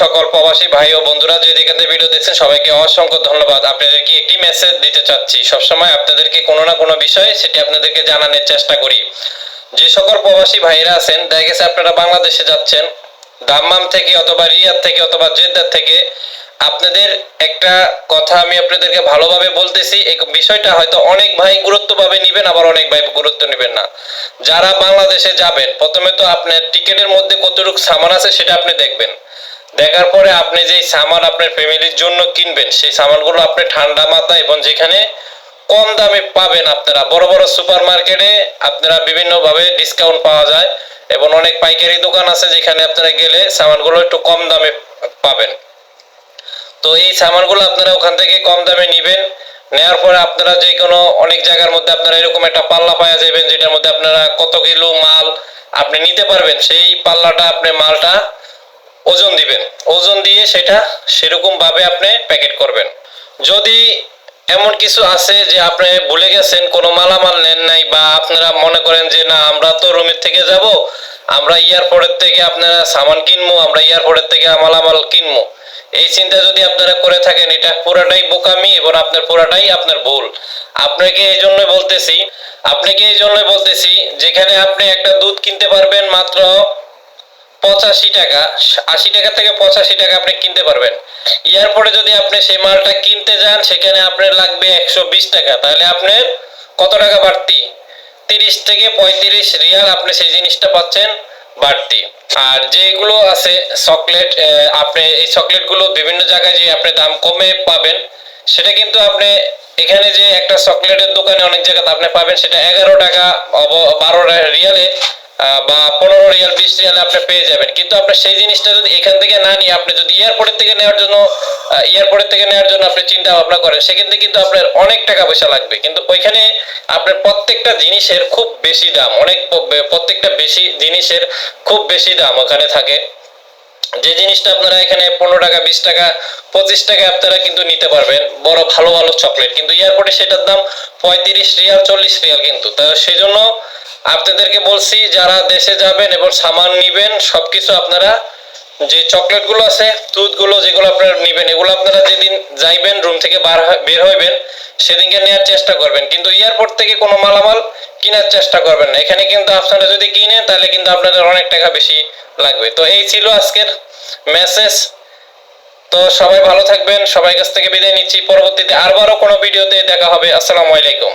সকল প্রবাসী ভাই ও বন্ধুরা যে থেকে ভিডিও দেখছেন, সবাইকে অসংখ্য ধন্যবাদ। আপনাদেরকে একটি মেসেজ দিতে চাচ্ছি। সবসময় আপনাদেরকে কোনো না কোনো বিষয় সেটি আপনাদেরকে জানানোর চেষ্টা করি। যে সকল প্রবাসী ভাইরা আছেন, দেখা গেছে আপনারা বাংলাদেশে যাচ্ছেন, দাম্মাম থেকে অথবা রিয়াদ থেকে অথবা জেদ্দার থেকে, আপনাদের একটা কথা আমি আপনাদেরকে ভালোভাবে বলতেছি, এই বিষয়টা হয়তো অনেক ভাই গুরুত্বভাবে নেবেন, আবার অনেক ভাই গুরুত্ব নেবেন না। যারা বাংলাদেশে যাবেন, প্রথমে তো আপনার টিকিটের মধ্যে কতটুকু সামান আছে সেটা আপনি দেখবেন। দেখার পরে আপনি যে সামান আপনার ফ্যামিলির জন্য কিনবেন, সেই সামানগুলো আপনি ঠান্ডা মাথায় এবং যেখানে কম দামে পাবেন আপনারা। বড় বড় সুপার মার্কেটে আপনারা বিভিন্নভাবে ডিসকাউন্ট পাওয়া যায় এবং অনেক পাইকারি দোকান আছে যেখানে আপনারা গেলে সামানগুলো একটু কম দামে পাবেন। তো এই সামানগুলো আপনারা ওখান থেকে কম দামে নেবেন, নেওয়ার পরে আপনারা যে কোনো অনেক জায়গার মধ্যে আপনারা এরকম একটা পাল্লা পাওয়া যাবেন যেটার মধ্যে আপনারা কত কিলো মাল আপনি নিতে পারবেন, সেই পাল্লাটা আপনি মালটা ওজন দিবেন। ওজন দিয়ে সেটা সেরকম ভাবে আপনি প্যাকেট করবেন। যদি এমন কিছু আছে যে আপনি ভুলে গেছেন, কোনো মালামাল নেন নাই বা আপনারা মনে করেন যে না, আমরা তো রুমের থেকে যাব, আমরা এয়ারপোর্টের থেকে আপনারা সামান কিনবো আমরা এয়ারপোর্টের থেকে মালামাল কিনবো এই চিন্তা যদি আপনারা করে থাকেন, এটা পুরাটাই বোকামি এবং আপনার পুরাটাই আপনার ভুল। আপনাকে এই জন্য বলতেছি, আপনাকে এই জন্য বলতেছি, যেখানে আপনি একটা দুধ কিনতে পারবেন মাত্র পঁচাশি টাকা, আশি টাকা থেকে পঁচাশি টাকা আপনি কিনতে পারবেন। এয়ারপোর্টে যদি আপনি সেই মালটা কিনতে যান, সেখানে আপনার লাগবে একশো বিশ টাকা। তাহলে আপনার কত টাকা বাড়তি? তিরিশ থেকে পঁয়ত্রিশ রিয়াল আপনি সেই জিনিসটা পাচ্ছেন বাড়তি। আর যেগুলো আছে চকলেট আপনি এই চকলেটগুলো বিভিন্ন জায়গায় যে আপনি দাম কমে পাবেন, সেটা কিন্তু আপনি এখানে যে একটা চকলেটের দোকানে অনেক জায়গাতে আপনি পাবেন, সেটা এগারো টাকা বারো রিয়ালে বা পনেরো রিয়াল, বিশ রিয়ালে আপনি পেয়ে যাবেন। কিন্তু আপনি সেই জিনিসটা যদি এখান থেকে না নিয়ে আপনি যদি এয়ারপোর্টের থেকে নেওয়ার জন্য এয়ারপোর্টের থেকে নেওয়ার জন্য আপনি চিন্তা ভাবনা করেন, সেক্ষেত্রে কিন্তু আপনার অনেক টাকা পয়সা লাগবে। কিন্তু ওইখানে আপনার প্রত্যেকটা জিনিসের খুব বেশি দাম, অনেক প্রত্যেকটা বেশি জিনিসের খুব বেশি দাম ওখানে থাকে। যে জিনিসটা আপনারা এখানে পনেরো টাকা, বিশ টাকা, পঁচিশ টাকা আপনারা কিন্তু নিতে পারবেন। বড় ভালো ভালো চকলেট। কিন্তু এয়ারপোর্টে সেটার দাম পঁয়ত্রিশ রিয়াল, চল্লিশ রিয়াল কিন্তু। তা সেই জন্য আপনাদেরকে বলছি, যারা দেশে যাবেন এবং সামান নিবেন, সবকিছু আপনারা যে চকলেটগুলো আছে, দুধগুলো যেগুলো আপনারা নিবেন, এগুলো আপনারা যেদিন যাইবেন, রুম থেকে বার বের হইবেন, সেদিনকে নেওয়ার চেষ্টা করবেন। কিন্তু এয়ারপোর্ট থেকে কোনো মালামাল কেনার চেষ্টা করবেন না। এখানে কিন্তু আপনারা যদি কিনে তাহলে কিন্তু আপনাদের অনেক টাকা বেশি লাগবে। তো এই ছিল আজকের মেসেজ তো সবাই ভালো থাকবেন। সবাই কাছ থেকে বিদায় নিচ্ছি। পরবর্তীতে আরবারও কোনো ভিডিওতে দেখা হবে। আসসালামু আলাইকুম।